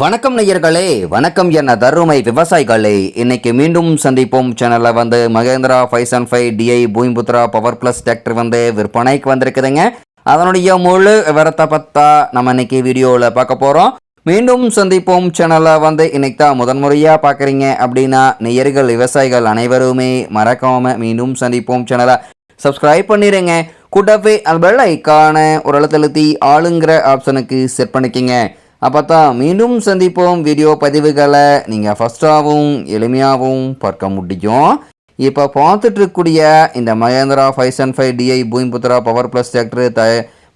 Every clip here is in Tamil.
வணக்கம் நேயர்களே வணக்கம் என்ன தருமை விவசாயிகளே. இன்னைக்கு மீண்டும் சந்திப்போம். சேனலில் வந்து Mahindra five seven five DI Bhoomiputra power plus tractor வந்து விற்பனைக்கு வந்திருக்குதுங்க. அதனுடைய முழு விவரத்தை பார்த்தா நம்ம இன்னைக்கு வீடியோவில் பார்க்க போகிறோம் மீண்டும் சந்திப்போம். சேனலை வந்து இன்னைக்கு தான் முதன்முறையாக பார்க்குறீங்க அப்படின்னா நேயர்கள் விவசாயிகள் அனைவருமே மறக்காமல் மீண்டும் சந்திப்போம் சேனலை சப்ஸ்கிரைப் பண்ணிடுங்க கூட்டவே அது பெல் ஐக்கான ஒரு அழுத்தழுத்தி ஆளுங்கிற ஆப்ஷனுக்கு செட் பண்ணிக்கிங்க. அப்போ தான் மீண்டும் சந்திப்போம் வீடியோ பதிவுகளை. நீங்கள் ஃபஸ்ட்டாகவும் எளிமையாகவும் பார்க்க முடியும். இப்போ பார்த்துட்ருக்கக்கூடிய இந்த Mahindra five seven five DI Bhoomiputra power plus tractor the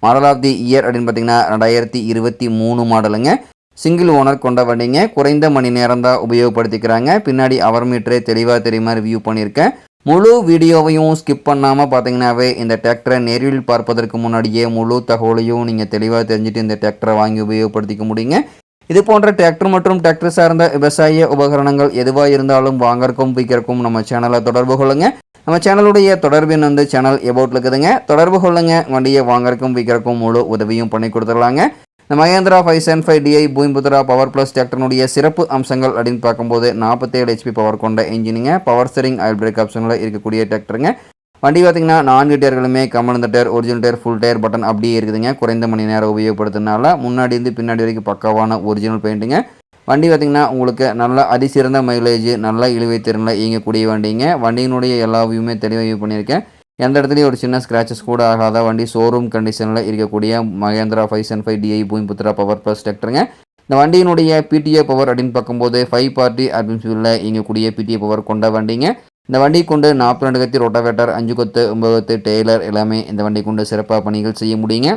model of the year அப்படின்னு பார்த்தீங்கன்னா ரெண்டாயிரத்தி இருபத்தி மூணு மாடலுங்க சிங்கிள் ஓனர் கொண்ட வண்டிங்க குறைந்த மணி நேரம் தான் உபயோகப்படுத்திக்கிறாங்க. பின்னாடி அவர் மீட்டரே தெளிவாக தெரியுமா ரிவ்யூ பண்ணியிருக்கேன். முழு வீடியோவையும் ஸ்கிப் பண்ணாமல் பார்த்தீங்கன்னாவே இந்த டிராக்டரை நேரில் பார்ப்பதற்கு முன்னாடியே முழு தகவலையும் நீங்கள் தெளிவாக தெரிஞ்சுட்டு இந்த டிராக்டரை வாங்கி உபயோகப்படுத்திக்க முடியுங்க. இது போன்ற டிராக்டர் மற்றும் டிராக்டர் சார்ந்த விவசாய உபகரணங்கள் எதுவாக இருந்தாலும் வாங்கறக்கும் விற்கிறக்கும் நம்ம சேனலை தொடர்பு கொள்ளுங்க. நம்ம சேனலுடைய தொடர்பின் வந்து சேனல் எபவுட்ல இருக்குதுங்க. தொடர்பு கொள்ளுங்க. வண்டியை வாங்கறக்கும் விற்கிறக்கும் முழு உதவியும் பண்ணி கொடுத்துடலாங்க. இந்த Mahindra five seven five DI Bhoomiputra power plus டிராக்டர்னுடைய சிறப்பு அம்சங்கள் அப்படின்னு பார்க்கும்போது நாற்பத்தேழு ஹெச்பி பவர் கொண்ட இன்ஜினிங்க பவர் ஸ்டரிங் ஆயில் பிரேக் ஆப்ஷனில் இருக்கக்கூடிய டிராக்டருங்க வண்டி பார்த்தீங்கன்னா நான்கு டயர்களுமே கமலந்த tyre original tyre full tyre button அப்படியே இருக்குதுங்க. குறைந்த மணி நேரம் உபயோகப்படுத்துனால முன்னாடி இருந்து பின்னாடி வரைக்கும் பக்காவான ஒரிஜினல் பெயிண்ட்டுங்க வண்டி பார்த்திங்கன்னா உங்களுக்கு நல்ல அதிசிறந்த மைலேஜ் நல்ல இழுவை திறனில் இயங்கக்கூடிய வண்டிங்க. வண்டியினுடைய எல்லா வியூமே தெளிவாக யூ பண்ணியிருக்கேன். எந்த இடத்துலையும் ஒரு சின்ன ஸ்க்ராச்சஸ் கூட ஆகாத வண்டி ஷோரூம் கண்டிஷனில் இருக்கக்கூடிய Mahindra five seven five DI Bhoomiputra power plus டெக்டருங்க இந்த வண்டியினுடைய பிடிஏ பவர் அப்படின்னு பார்க்கும்போது ஃபைவ் பார்ட்டி அட்மின்ஃபியூலில் இயங்கக்கூடிய பிடிஏ பவர் கொண்ட வண்டிங்க. இந்த வண்டி கொண்டு நாற்பது ரெண்டு கத்தி ரொட்டாவேட்டர் அஞ்சு கொத்து ஒம்பது கொத்து டெய்லர் எல்லாமே இந்த வண்டி கொண்டு சிறப்பாக பணிகள் செய்ய முடியுங்க.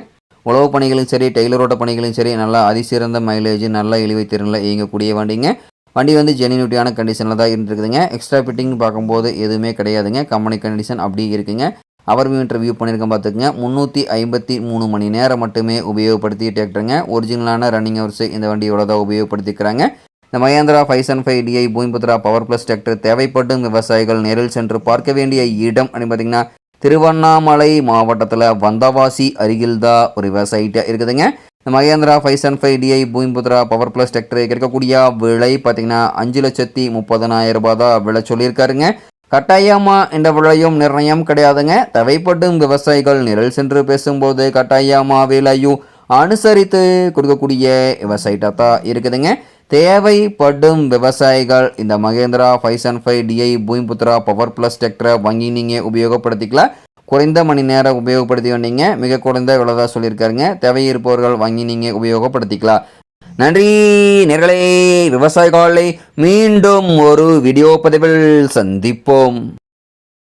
உழவு பணிகளும் சரி டெய்லரோட பணிகளும் சரி நல்லா அதிசிறந்த மைலேஜ் நல்ல இழுவை திறனில் இயங்கக்கூடிய வண்டிங்க. வண்டி வந்து ஜெனினிட்டியான கண்டிஷனில் தான் இருந்துருக்குதுங்க. எக்ஸ்ட்ரா ஃபிட்டிங் பார்க்கும்போது எதுவுமே கிடையாதுங்க. கம்பெனி கண்டிஷன் அப்படியே இருக்குங்க. அவர் மீட்டர் வியூ பண்ணியிருக்கேன் பார்த்துக்குங்க. முந்நூற்றி ஐம்பத்தி மூணு மணி நேரம் மட்டுமே உபயோகப்படுத்தி டிராக்டருங்க ஒரிஜினலான ரன்னிங் ஹவர்ஸ் இந்த வண்டியோட தான் உபயோகப்படுத்திக்கிறாங்க. இந்த Mahindra five seven five DI Bhoomiputra power plus tractor தேவைப்படும் விவசாயிகள் நேரில் சென்று பார்க்க வேண்டிய இடம் அப்படின்னு பார்த்தீங்கன்னா திருவண்ணாமலை மாவட்டத்தில் வந்தவாசி அருகில் தான் ஒரு விவசாயிட்ட இருக்குதுங்க. இந்த Mahindra five seven five DI Bhoomiputra power plus tractor கிடைக்கக்கூடிய விலை பார்த்தீங்கன்னா அஞ்சு லட்சத்தி முப்பதனாயிரம் ரூபாய் தான் விலை சொல்லியிருக்காருங்க. கட்டாயமாக இந்த விலையும் நிர்ணயம் கிடையாதுங்க. தேவைப்படும் விவசாயிகள் நிரல் சென்று பேசும்போது கட்டாயமாக விலையும் அனுசரித்து கொடுக்கக்கூடிய விவசாயிட்டாக தான் இருக்குதுங்க. தேவைப்படும் விவசாயிகள் இந்த Mahindra five seven five DI Bhoomiputra power plus டெக்டரை வாங்கி நீங்கள் உபயோகப்படுத்திக்கலாம். குறைந்த மணி நேரம் உபயோகப்படுத்தி வந்தீங்க மிக குறைந்த விலை தான் சொல்லியிருக்காருங்க. தேவையிருப்பவர்கள் வாங்கி நீங்கள் உபயோகப்படுத்திக்கலாம். நன்றி. நேர்களே விவசாயிகளை மீண்டும் ஒரு வீடியோ பதிவில் சந்திப்போம்.